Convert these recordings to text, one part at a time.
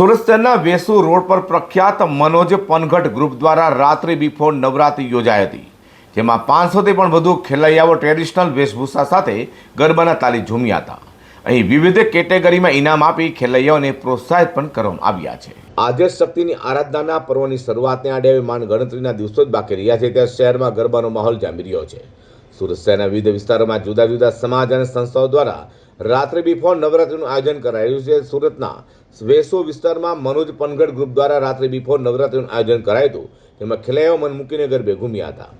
સુરત શહેરના વેસુ રોડ પર પ્રખ્યાત મનોજ પનઘટ ગ્રુપ દ્વારા રાત્રિ બિફોર નવરાત્રિ યોજાઈ હતી, જેમાં પાંચસોથી પણ વધુ ખેલૈયાઓ ટ્રેડિશનલ વેશભૂષા સાથે ગરબાના તાલી ઝૂમ્યા હતા. અહીં વિવિધ કેટેગરીમાં ઇનામ આપી ખેલૈયાઓને પ્રોત્સાહિત પણ કરવામાં આવ્યા છે. આજે શક્તિની આરાધનાના પર્વની શરૂઆતને આડે માંડ ગણતરીના દિવસો જ બાકી રહ્યા છે, ત્યારે શહેરમાં ગરબાનો માહોલ જામી રહ્યો છે. સુરત શહેરના વિવિધ વિસ્તારોમાં જુદા જુદા સમાજ અને સંસ્થાઓ દ્વારા રાત્રિ બિફોર નવરાત્રિનું આયોજન કરાયું છે. સુરતના વેસો વિસ્તારમાં મનોજ પનગઢ ગ્રુપ દ્વારા રાત્રે બિફોર નવરાત્રિનું આયોજન કરાયું હતું. જેમાં ખેલૈયાઓ મન મૂકીને ગરબે ઘૂમ્યા હતા.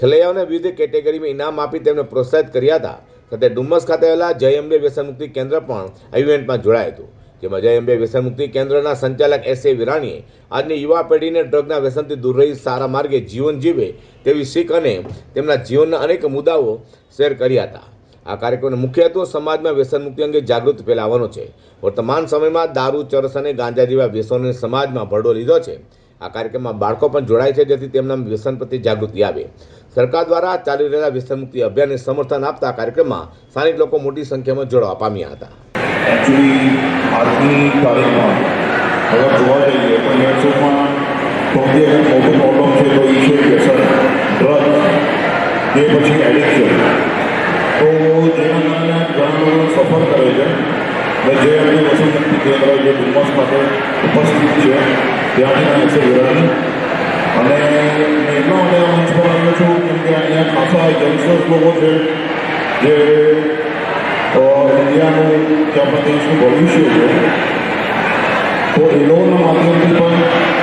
ખેલૈયાઓને વિવિધ કેટેગરીમાં ઇનામ આપી તેમને પ્રોત્સાહિત કર્યા હતા. સાથે ડુમ્મસ ખાતે આવેલા જય અંબે વ્યસન કેન્દ્ર પણ આ ઇવેન્ટમાં જોડાયું હતું. જેમાં જય અંબે વ્યસન કેન્દ્રના સંચાલક એસ એ વિરાણીએ આજની યુવા પેઢીને ડ્રગના વ્યસનથી દૂર રહી સારા માર્ગે જીવન જીવે તેવી શીખ અને તેમના જીવનના અનેક મુદ્દાઓ શેર કર્યા હતા. આ કાર્યક્રમનો મુખ્યત્વે સમાજમાં વ્યસન મુક્તિ અંગે જાગૃત ફેલાવવાનો છે. વર્તમાન સમયમાં દારૂ, ચરસ અને ગાંજા જેવા વ્યસનોને સમાજમાં ભરડો લીધો છે. આ કાર્યક્રમમાં બાળકો પણ જોડાય છે, જેથી તેમના વ્યસન પ્રત્યે જાગૃતિ આવે. સરકાર દ્વારા ચાલી રહેલા વ્યસન મુક્તિ અભિયાનને સમર્થન આપતા કાર્યક્રમમાં સ્થાનિક લોકો મોટી સંખ્યામાં જોડાવા પામ્યા હતા. એડિક્શન જેના કારણે ઘણા લોકો સફર કરે છે અને જે એમની વ્યસન મુક્તિ કેન્દ્ર જે ડુમસ માટે ઉપસ્થિત છે ત્યાંથી હું છે વિરાણી અને એટલા માટે આ મંચ પર આવ્યો છું કેમ કે અહીંયા ખાસા યંગસ્ટર્સ લોકો છે જે ઇન્ડિયાનું કે આપણા દેશનું ભવિષ્ય છે તો એ લોકોના માધ્યમથી પણ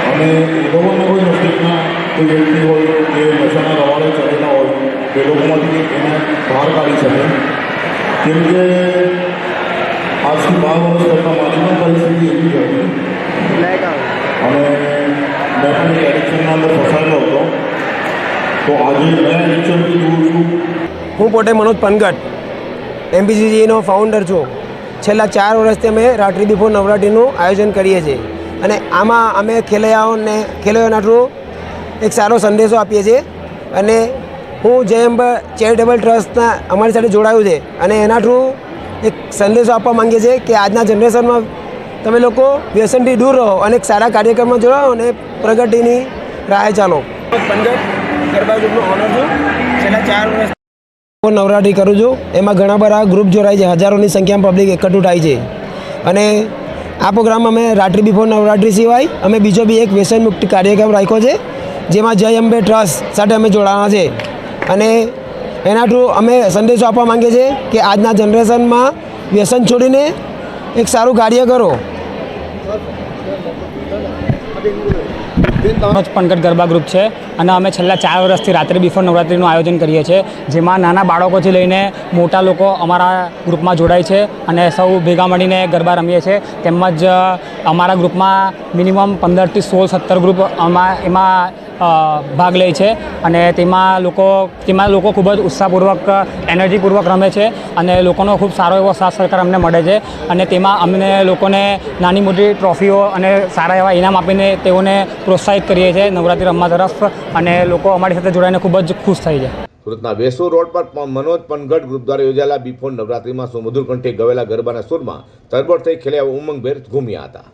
અને એ લોકોના કોઈ નજીકના કોઈ વ્યક્તિ હોય ચડેલા હોય તે લોકોમાંથી એને બહાર કાઢી શકે. કેમ કે આજથી બાર વર્ષ પહેલાં પણ પરિસ્થિતિ એવી જ હતી. અને મેં પણ એડિક્શનના અંદર ફસાયેલો હતો. તો આજે મેં એડિક્શનથી દૂર છું. હું પોતે મનોજ પનગટ એમપીસીજીનો ફાઉન્ડર છું. છેલ્લા ચાર વર્ષથી અમે રાત્રિ બિફોર નવરાત્રિનું આયોજન કરીએ છીએ. અને આમાં અમે ખેલૈયાઓને ખેલૈયાઓના થ્રુ એક સારો સંદેશો આપીએ છીએ. અને હું જયંબ ચેરિટેબલ ટ્રસ્ટના અમારી સાથે જોડાયું છે અને એના થ્રુ એક સંદેશો આપવા માંગીએ છીએ કે આજના જનરેશનમાં તમે લોકો વ્યસનથી દૂર રહો અને એક સારા કાર્યક્રમમાં જોડાઓ અને પ્રગતિની રાહે ચાલો. પનગટ ગરબા ગ્રુપનો ઓનર છું. છેલ્લા ચાર વર્ષ હું નવરાત્રિ કરું છું. એમાં ઘણા બધા ગ્રુપ જોડાય છે. હજારોની સંખ્યામાં પબ્લિક એકઠું થાય છે. અને આ પ્રોગ્રામ અમે રાત્રિ બિફોર નવરાત્રિ સિવાય અમે બીજો બી એક વ્યસન મુક્ત કાર્યક્રમ રાખ્યો છે. જેમાં જય અંબે ટ્રસ્ટ સાથે અમે જોડાવાના છે. અને એના થ્રુ અમે સંદેશો આપવા માંગીએ છીએ કે આજના જનરેશનમાં વ્યસન છોડીને એક સારું કાર્ય કરો. જ પનગટ ગરબા ગ્રુપ છે અને અમે છેલ્લા ચાર વર્ષથી રાત્રે બિફોર નવરાત્રિનું આયોજન કરીએ છીએ, જેમાં નાના બાળકોથી લઈને મોટા લોકો અમારા ગ્રુપમાં જોડાય છે અને સૌ ભેગા મળીને ગરબા રમીએ છીએ. તેમજ અમારા ગ્રુપમાં મિનિમમ પંદરથી સોળ, સત્તર ગ્રુપ અમા, એમાં ભાગ લે છે અને તેમાં લોકો તેમાં લોકો ખૂબ જ ઉત્સાહપૂર્વક, એનર્જીપૂર્વક રમે છે અને લોકોનો ખૂબ સારો એવો સાથ સહકાર અમને મળે છે અને તેમાં અમને લોકોને નાની મોટી ટ્રોફીઓ અને સારા એવા ઇનામ આપીને તેઓને પ્રોત્સાહિત કરીએ છીએ નવરાત્રિ રમવા તરફ અને લોકો અમારી સાથે જોડાઈને ખૂબ જ ખુશ થઈ છે. સુરતના વેસુ રોડ પર મનોજ પનગઢ ગ્રુપ દ્વારા યોજાયેલા બિફોર નવરાત્રિમાં સુમધુર કંઠે ગવેલા ગરબાના સુરમાં તરબોળ થઈ ખેલ્યા ઉમંગભેર ઘૂમ્યા હતા.